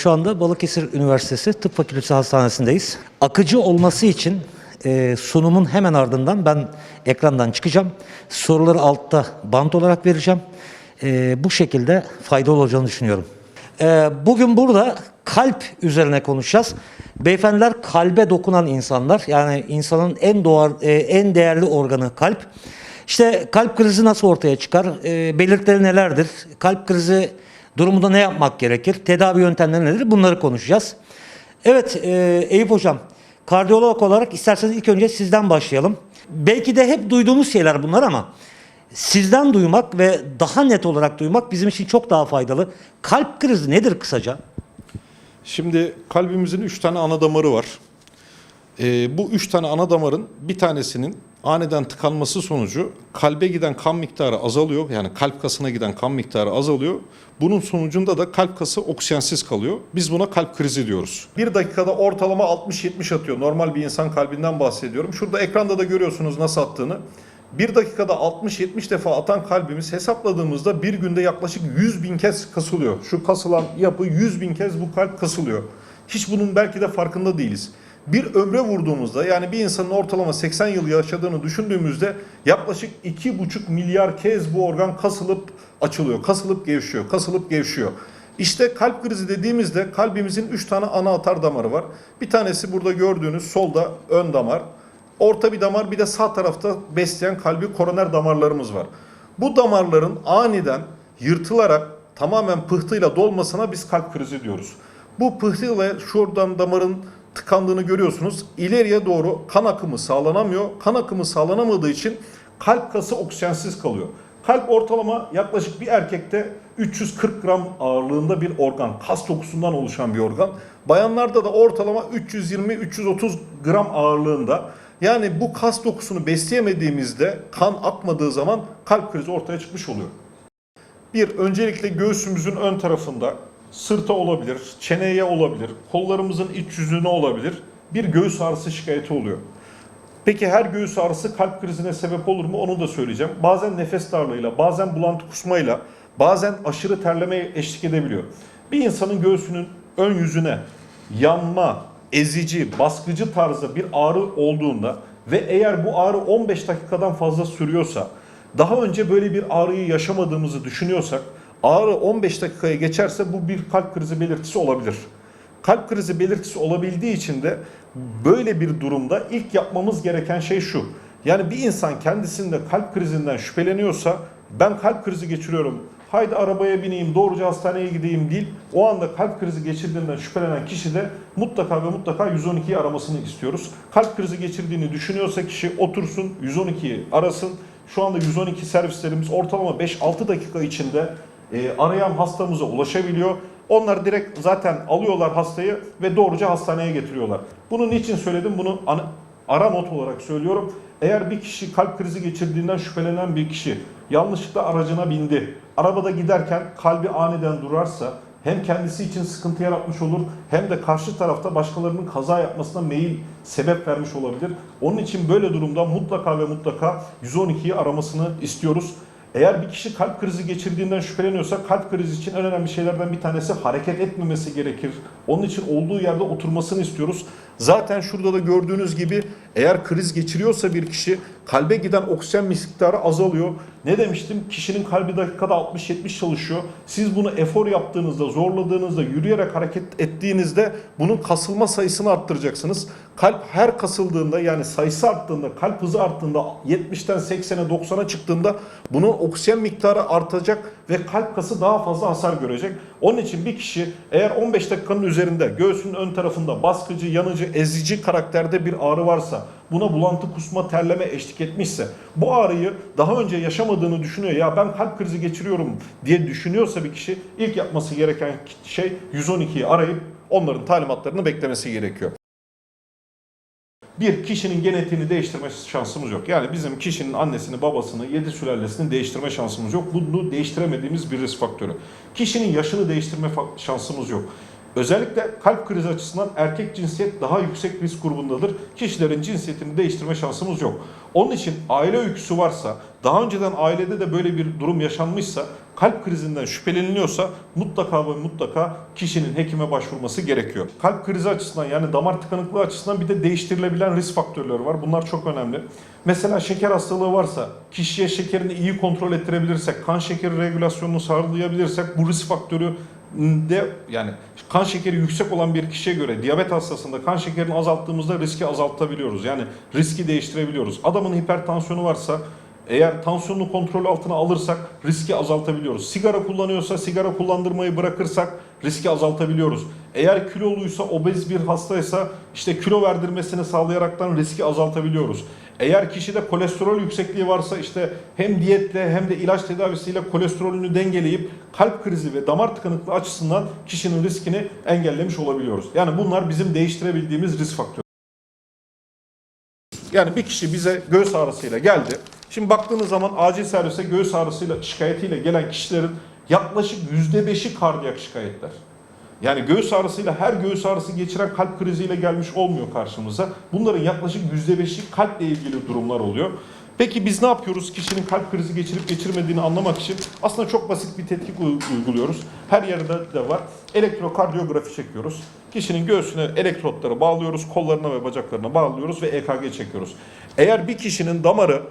Şu anda Balıkesir Üniversitesi Tıp Fakültesi Hastanesi'ndeyiz. Akıcı olması için e, sunumun hemen ardından ben ekrandan çıkacağım. Soruları altta bant olarak vereceğim. E, bu şekilde faydalı olacağını düşünüyorum. E, bugün burada kalp üzerine konuşacağız. Beyefendiler kalbe dokunan insanlar. Yani insanın en doğar, e, en değerli organı kalp. İşte kalp krizi nasıl ortaya çıkar? E, belirtileri nelerdir? Kalp krizi durumunda ne yapmak gerekir? Tedavi yöntemleri nedir? Bunları konuşacağız. Evet e, Eyüp Hocam, kardiyolog olarak isterseniz ilk önce sizden başlayalım. Belki de hep duyduğumuz şeyler bunlar ama sizden duymak ve daha net olarak duymak bizim için çok daha faydalı. Kalp krizi nedir kısaca? Şimdi kalbimizin üç tane ana damarı var. Ee, bu üç tane ana damarın bir tanesinin aniden tıkanması sonucu kalbe giden kan miktarı azalıyor. Yani kalp kasına giden kan miktarı azalıyor. Bunun sonucunda da kalp kası oksijensiz kalıyor. Biz buna kalp krizi diyoruz. Bir dakikada ortalama 60-70 atıyor. Normal bir insan kalbinden bahsediyorum. Şurada ekranda da görüyorsunuz nasıl attığını. Bir dakikada 60-70 defa atan kalbimiz hesapladığımızda bir günde yaklaşık 100 bin kez kasılıyor. Şu kasılan yapı 100 bin kez bu kalp kasılıyor. Hiç bunun belki de farkında değiliz. Bir ömre vurduğumuzda yani bir insanın ortalama 80 yıl yaşadığını düşündüğümüzde yaklaşık 2,5 milyar kez bu organ kasılıp açılıyor, kasılıp gevşiyor, kasılıp gevşiyor. İşte kalp krizi dediğimizde kalbimizin 3 tane ana atar damarı var. Bir tanesi burada gördüğünüz solda ön damar. Orta bir damar bir de sağ tarafta besleyen kalbi koroner damarlarımız var. Bu damarların aniden yırtılarak tamamen pıhtıyla dolmasına biz kalp krizi diyoruz. Bu pıhtıyla şuradan damarın tıkandığını görüyorsunuz. İleriye doğru kan akımı sağlanamıyor. Kan akımı sağlanamadığı için kalp kası oksijensiz kalıyor. Kalp ortalama yaklaşık bir erkekte 340 gram ağırlığında bir organ. Kas dokusundan oluşan bir organ. Bayanlarda da ortalama 320-330 gram ağırlığında. Yani bu kas dokusunu besleyemediğimizde kan akmadığı zaman kalp krizi ortaya çıkmış oluyor. Bir, öncelikle göğsümüzün ön tarafında sırta olabilir, çeneye olabilir, kollarımızın iç yüzüne olabilir. Bir göğüs ağrısı şikayeti oluyor. Peki her göğüs ağrısı kalp krizine sebep olur mu onu da söyleyeceğim. Bazen nefes darlığıyla, bazen bulantı kusmayla, bazen aşırı terlemeye eşlik edebiliyor. Bir insanın göğsünün ön yüzüne yanma, ezici, baskıcı tarzda bir ağrı olduğunda ve eğer bu ağrı 15 dakikadan fazla sürüyorsa, daha önce böyle bir ağrıyı yaşamadığımızı düşünüyorsak, ağrı 15 dakikaya geçerse bu bir kalp krizi belirtisi olabilir. Kalp krizi belirtisi olabildiği için de böyle bir durumda ilk yapmamız gereken şey şu. Yani bir insan kendisinde kalp krizinden şüpheleniyorsa ben kalp krizi geçiriyorum. Haydi arabaya bineyim doğruca hastaneye gideyim değil. O anda kalp krizi geçirdiğinden şüphelenen kişi de mutlaka ve mutlaka 112'yi aramasını istiyoruz. Kalp krizi geçirdiğini düşünüyorsa kişi otursun 112'yi arasın. Şu anda 112 servislerimiz ortalama 5-6 dakika içinde e, arayan hastamıza ulaşabiliyor. Onlar direkt zaten alıyorlar hastayı ve doğruca hastaneye getiriyorlar. Bunu niçin söyledim? Bunu ara not olarak söylüyorum. Eğer bir kişi kalp krizi geçirdiğinden şüphelenen bir kişi yanlışlıkla aracına bindi. Arabada giderken kalbi aniden durarsa hem kendisi için sıkıntı yaratmış olur hem de karşı tarafta başkalarının kaza yapmasına meyil sebep vermiş olabilir. Onun için böyle durumda mutlaka ve mutlaka 112'yi aramasını istiyoruz. Eğer bir kişi kalp krizi geçirdiğinden şüpheleniyorsa kalp krizi için en önemli şeylerden bir tanesi hareket etmemesi gerekir. Onun için olduğu yerde oturmasını istiyoruz. Zaten şurada da gördüğünüz gibi eğer kriz geçiriyorsa bir kişi kalbe giden oksijen miktarı azalıyor. Ne demiştim? Kişinin kalbi dakikada 60-70 çalışıyor. Siz bunu efor yaptığınızda, zorladığınızda, yürüyerek hareket ettiğinizde bunun kasılma sayısını arttıracaksınız. Kalp her kasıldığında yani sayısı arttığında, kalp hızı arttığında 70'ten 80'e 90'a çıktığında bunun oksijen miktarı artacak ve kalp kası daha fazla hasar görecek. Onun için bir kişi eğer 15 dakikanın üzerinde göğsünün ön tarafında baskıcı, yanıcı, ezici karakterde bir ağrı varsa, buna bulantı, kusma, terleme eşlik etmişse, bu ağrıyı daha önce yaşamadığını düşünüyor. Ya ben kalp krizi geçiriyorum diye düşünüyorsa bir kişi ilk yapması gereken şey 112'yi arayıp onların talimatlarını beklemesi gerekiyor bir kişinin genetiğini değiştirme şansımız yok. Yani bizim kişinin annesini, babasını, yedi sülalesini değiştirme şansımız yok. Bunu değiştiremediğimiz bir risk faktörü. Kişinin yaşını değiştirme şansımız yok. Özellikle kalp krizi açısından erkek cinsiyet daha yüksek risk grubundadır. Kişilerin cinsiyetini değiştirme şansımız yok. Onun için aile öyküsü varsa, daha önceden ailede de böyle bir durum yaşanmışsa, kalp krizinden şüpheleniliyorsa mutlaka ve mutlaka kişinin hekime başvurması gerekiyor. Kalp krizi açısından yani damar tıkanıklığı açısından bir de değiştirilebilen risk faktörleri var. Bunlar çok önemli. Mesela şeker hastalığı varsa, kişiye şekerini iyi kontrol ettirebilirsek, kan şekeri regülasyonunu sağlayabilirsek bu risk faktörü de yani kan şekeri yüksek olan bir kişiye göre diyabet hastasında kan şekerini azalttığımızda riski azaltabiliyoruz. Yani riski değiştirebiliyoruz. Adamın hipertansiyonu varsa eğer tansiyonunu kontrol altına alırsak riski azaltabiliyoruz. Sigara kullanıyorsa sigara kullandırmayı bırakırsak riski azaltabiliyoruz. Eğer kiloluysa obez bir hastaysa işte kilo verdirmesini sağlayaraktan riski azaltabiliyoruz. Eğer kişide kolesterol yüksekliği varsa işte hem diyetle hem de ilaç tedavisiyle kolesterolünü dengeleyip kalp krizi ve damar tıkanıklığı açısından kişinin riskini engellemiş olabiliyoruz. Yani bunlar bizim değiştirebildiğimiz risk faktörü. Yani bir kişi bize göğüs ağrısıyla geldi. Şimdi baktığınız zaman acil servise göğüs ağrısıyla şikayetiyle gelen kişilerin yaklaşık %5'i kardiyak şikayetler. Yani göğüs ağrısıyla her göğüs ağrısı geçiren kalp kriziyle gelmiş olmuyor karşımıza. Bunların yaklaşık %5'i kalple ilgili durumlar oluyor. Peki biz ne yapıyoruz? Kişinin kalp krizi geçirip geçirmediğini anlamak için aslında çok basit bir tetkik uy- uyguluyoruz. Her yerde de var. Elektrokardiyografi çekiyoruz. Kişinin göğsüne elektrotları bağlıyoruz, kollarına ve bacaklarına bağlıyoruz ve EKG çekiyoruz. Eğer bir kişinin damarı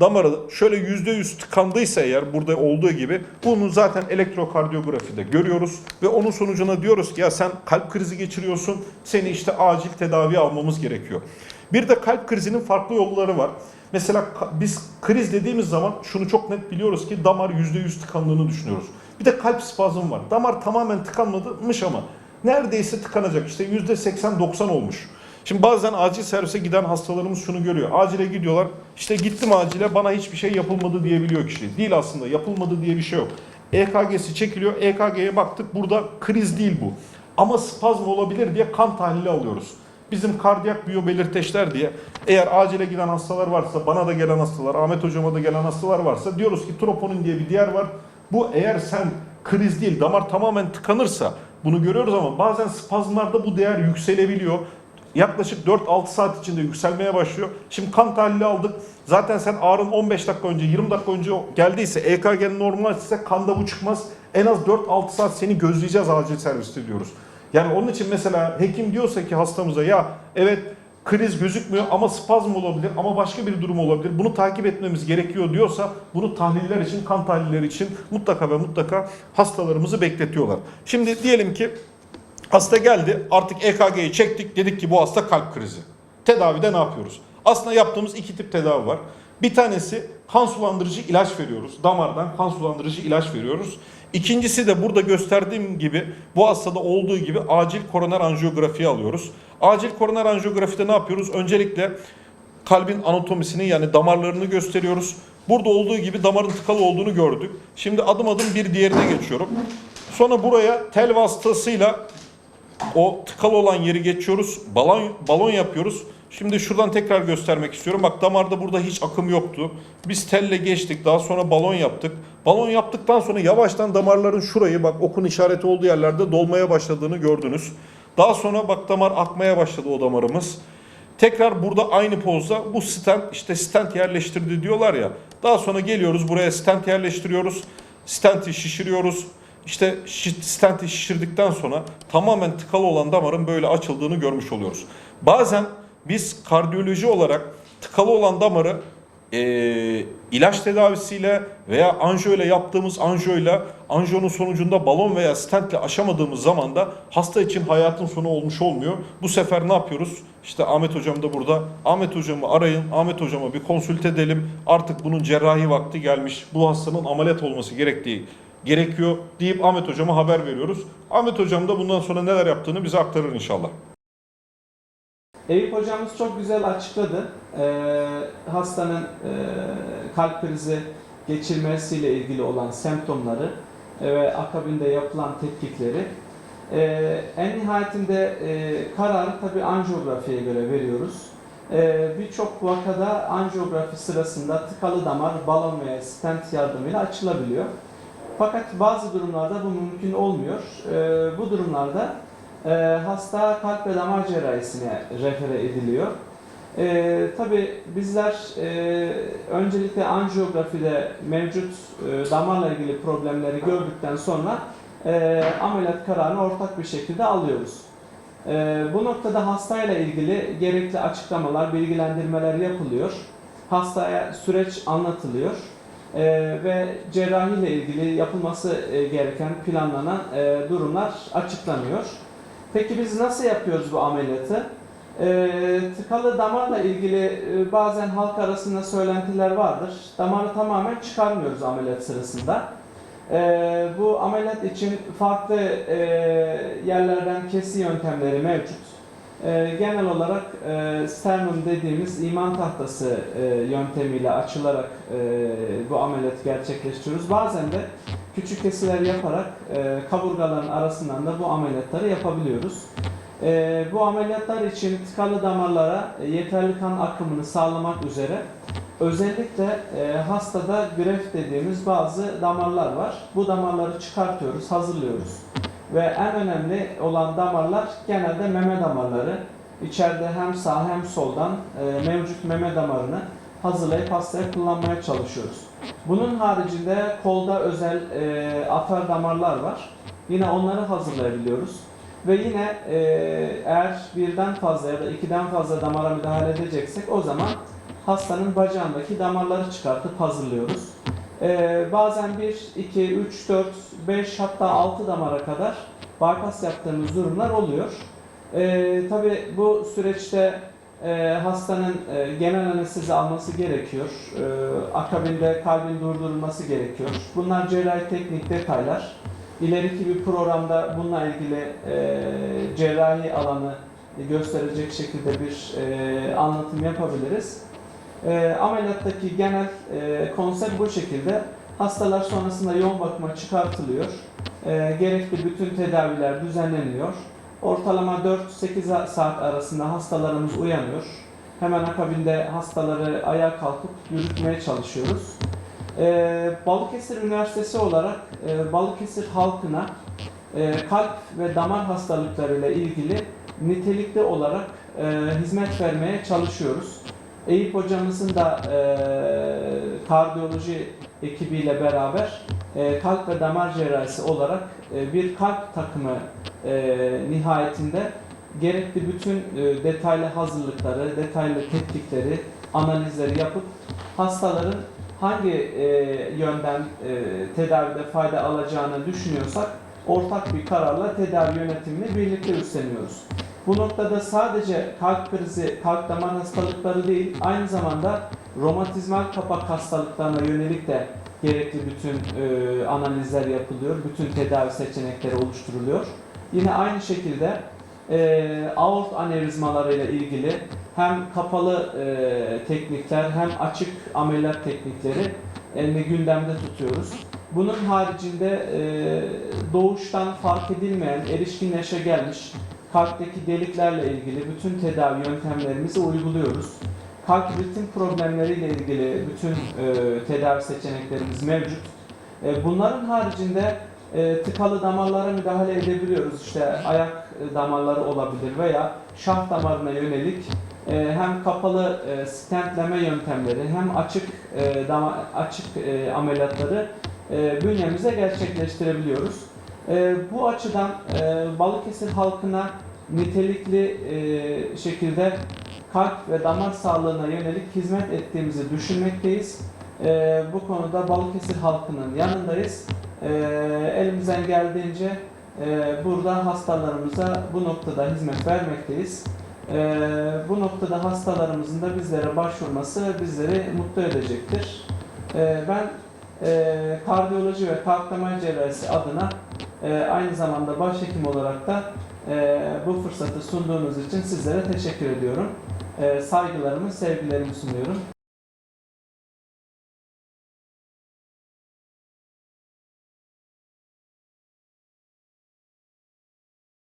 damarı şöyle yüzde yüz tıkandıysa eğer burada olduğu gibi bunu zaten elektrokardiyografide görüyoruz ve onun sonucuna diyoruz ki ya sen kalp krizi geçiriyorsun seni işte acil tedavi almamız gerekiyor. Bir de kalp krizinin farklı yolları var. Mesela biz kriz dediğimiz zaman şunu çok net biliyoruz ki damar yüzde yüz tıkandığını düşünüyoruz. Bir de kalp spazmı var. Damar tamamen tıkanmamış ama neredeyse tıkanacak işte yüzde 80-90 olmuş. Şimdi bazen acil servise giden hastalarımız şunu görüyor. Acile gidiyorlar. İşte gittim acile bana hiçbir şey yapılmadı diyebiliyor kişi. Değil aslında yapılmadı diye bir şey yok. EKG'si çekiliyor. EKG'ye baktık burada kriz değil bu. Ama spazm olabilir diye kan tahlili alıyoruz. Bizim kardiyak biyobelirteçler diye eğer acile giden hastalar varsa, bana da gelen hastalar, Ahmet hocama da gelen hastalar varsa diyoruz ki troponin diye bir diğer var. Bu eğer sen kriz değil, damar tamamen tıkanırsa bunu görüyoruz ama bazen spazmlarda bu değer yükselebiliyor. Yaklaşık 4-6 saat içinde yükselmeye başlıyor. Şimdi kan tahlili aldık. Zaten sen ağrın 15 dakika önce, 20 dakika önce geldiyse, EKG'nin normal ise kanda bu çıkmaz. En az 4-6 saat seni gözleyeceğiz acil serviste diyoruz. Yani onun için mesela hekim diyorsa ki hastamıza ya evet kriz gözükmüyor ama spazm olabilir ama başka bir durum olabilir. Bunu takip etmemiz gerekiyor diyorsa bunu tahliller için, kan tahlilleri için mutlaka ve mutlaka hastalarımızı bekletiyorlar. Şimdi diyelim ki Hasta geldi artık EKG'yi çektik dedik ki bu hasta kalp krizi. Tedavide ne yapıyoruz? Aslında yaptığımız iki tip tedavi var. Bir tanesi kan sulandırıcı ilaç veriyoruz. Damardan kan sulandırıcı ilaç veriyoruz. İkincisi de burada gösterdiğim gibi bu hastada olduğu gibi acil koroner anjiyografiyi alıyoruz. Acil koroner anjiyografide ne yapıyoruz? Öncelikle kalbin anatomisini yani damarlarını gösteriyoruz. Burada olduğu gibi damarın tıkalı olduğunu gördük. Şimdi adım adım bir diğerine geçiyorum. Sonra buraya tel vasıtasıyla o tıkalı olan yeri geçiyoruz. Balon balon yapıyoruz. Şimdi şuradan tekrar göstermek istiyorum. Bak damarda burada hiç akım yoktu. Biz telle geçtik. Daha sonra balon yaptık. Balon yaptıktan sonra yavaştan damarların şurayı bak okun işareti olduğu yerlerde dolmaya başladığını gördünüz. Daha sonra bak damar akmaya başladı o damarımız. Tekrar burada aynı pozda bu stent işte stent yerleştirdi diyorlar ya. Daha sonra geliyoruz buraya stent yerleştiriyoruz. Stenti şişiriyoruz. İşte stenti şişirdikten sonra tamamen tıkalı olan damarın böyle açıldığını görmüş oluyoruz. Bazen biz kardiyoloji olarak tıkalı olan damarı eee, ilaç tedavisiyle veya anjiyo ile yaptığımız anjiyoyla anjiyonun sonucunda balon veya stentle aşamadığımız zaman da hasta için hayatın sonu olmuş olmuyor. Bu sefer ne yapıyoruz? İşte Ahmet hocam da burada. Ahmet hocamı arayın. Ahmet hocama bir konsült edelim. Artık bunun cerrahi vakti gelmiş. Bu hastanın ameliyat olması gerektiği gerekiyor deyip Ahmet hocama haber veriyoruz. Ahmet hocam da bundan sonra neler yaptığını bize aktarır inşallah. Eyüp hocamız çok güzel açıkladı. Ee, hastanın e, kalp krizi geçirmesiyle ilgili olan semptomları e, ve akabinde yapılan tetkikleri. Ee, en nihayetinde e, kararı tabi anjiyografiye göre veriyoruz. Ee, Birçok vakada anjiyografi sırasında tıkalı damar balon veya stent yardımıyla açılabiliyor. Fakat bazı durumlarda bu mümkün olmuyor. Ee, bu durumlarda e, hasta kalp ve damar cerrahisine refere ediliyor. E, Tabi bizler e, öncelikle anjiyografide mevcut e, damarla ilgili problemleri gördükten sonra e, ameliyat kararını ortak bir şekilde alıyoruz. E, bu noktada hastayla ilgili gerekli açıklamalar, bilgilendirmeler yapılıyor. Hastaya süreç anlatılıyor. E, ve cerrahi ile ilgili yapılması e, gereken planlanan e, durumlar açıklanıyor. Peki biz nasıl yapıyoruz bu ameliyatı? E, tıkalı damarla ilgili e, bazen halk arasında söylentiler vardır. Damarı tamamen çıkarmıyoruz ameliyat sırasında. E, bu ameliyat için farklı e, yerlerden kesi yöntemleri mevcut. E, genel olarak e, sternum dediğimiz iman tahtası e, yöntemiyle açılarak e, bu ameliyatı gerçekleştiriyoruz. Bazen de küçük kesiler yaparak e, kaburgaların arasından da bu ameliyatları yapabiliyoruz. E, bu ameliyatlar için tıkalı damarlara e, yeterli kan akımını sağlamak üzere özellikle e, hastada greft dediğimiz bazı damarlar var. Bu damarları çıkartıyoruz, hazırlıyoruz. Ve en önemli olan damarlar genelde meme damarları. İçeride hem sağ hem soldan e, mevcut meme damarını hazırlayıp hastaya kullanmaya çalışıyoruz. Bunun haricinde kolda özel e, atar damarlar var. Yine onları hazırlayabiliyoruz. Ve yine e, eğer birden fazla ya da ikiden fazla damara müdahale edeceksek o zaman hastanın bacağındaki damarları çıkartıp hazırlıyoruz. Ee, bazen 1, 2, 3, 4, 5 hatta 6 damara kadar bypass yaptığımız durumlar oluyor. Ee, Tabi bu süreçte e, hastanın e, genel anestezi alması gerekiyor. Ee, akabinde kalbin durdurulması gerekiyor. Bunlar cerrahi teknik detaylar. İleriki bir programda bununla ilgili e, cerrahi alanı gösterecek şekilde bir e, anlatım yapabiliriz. E, ameliyattaki genel e, konsept bu şekilde. Hastalar sonrasında yoğun bakıma çıkartılıyor. E, gerekli bütün tedaviler düzenleniyor. Ortalama 4-8 saat arasında hastalarımız uyanıyor. Hemen akabinde hastaları ayağa kalkıp yürütmeye çalışıyoruz. E, Balıkesir Üniversitesi olarak e, Balıkesir halkına e, kalp ve damar hastalıklarıyla ilgili nitelikli olarak e, hizmet vermeye çalışıyoruz. Eyüp hocamızın da e, kardiyoloji ekibiyle beraber e, kalp ve damar cerrahisi olarak e, bir kalp takımı e, nihayetinde gerekli bütün e, detaylı hazırlıkları, detaylı tetkikleri, analizleri yapıp hastaların hangi e, yönden e, tedavide fayda alacağını düşünüyorsak ortak bir kararla tedavi yönetimini birlikte üstleniyoruz. Bu noktada sadece kalp krizi, kalp damar hastalıkları değil, aynı zamanda romatizmal kapak hastalıklarına yönelik de gerekli bütün e, analizler yapılıyor, bütün tedavi seçenekleri oluşturuluyor. Yine aynı şekilde e, aort anevrizmalarıyla ilgili hem kapalı e, teknikler hem açık ameliyat teknikleri e, gündemde tutuyoruz. Bunun haricinde e, doğuştan fark edilmeyen, erişkin yaşa gelmiş kalpteki deliklerle ilgili bütün tedavi yöntemlerimizi uyguluyoruz. Kalp ritim problemleriyle ilgili bütün e, tedavi seçeneklerimiz mevcut. E, bunların haricinde e, tıkalı damarlara müdahale edebiliyoruz. İşte ayak damarları olabilir veya şah damarına yönelik e, hem kapalı e, stentleme yöntemleri hem açık e, dama, açık e, ameliyatları e, bünyemize gerçekleştirebiliyoruz. E, bu açıdan e, Balıkesir halkına nitelikli e, şekilde kalp ve damar sağlığına yönelik hizmet ettiğimizi düşünmekteyiz. E, bu konuda Balıkesir halkının yanındayız. E, elimizden geldiğince e, burada hastalarımıza bu noktada hizmet vermekteyiz. E, bu noktada hastalarımızın da bizlere başvurması bizleri mutlu edecektir. E, ben e, kardiyoloji ve kalp damar cerrahisi adına e, aynı zamanda başhekim olarak da e, bu fırsatı sunduğunuz için sizlere teşekkür ediyorum. E, saygılarımı, sevgilerimi sunuyorum.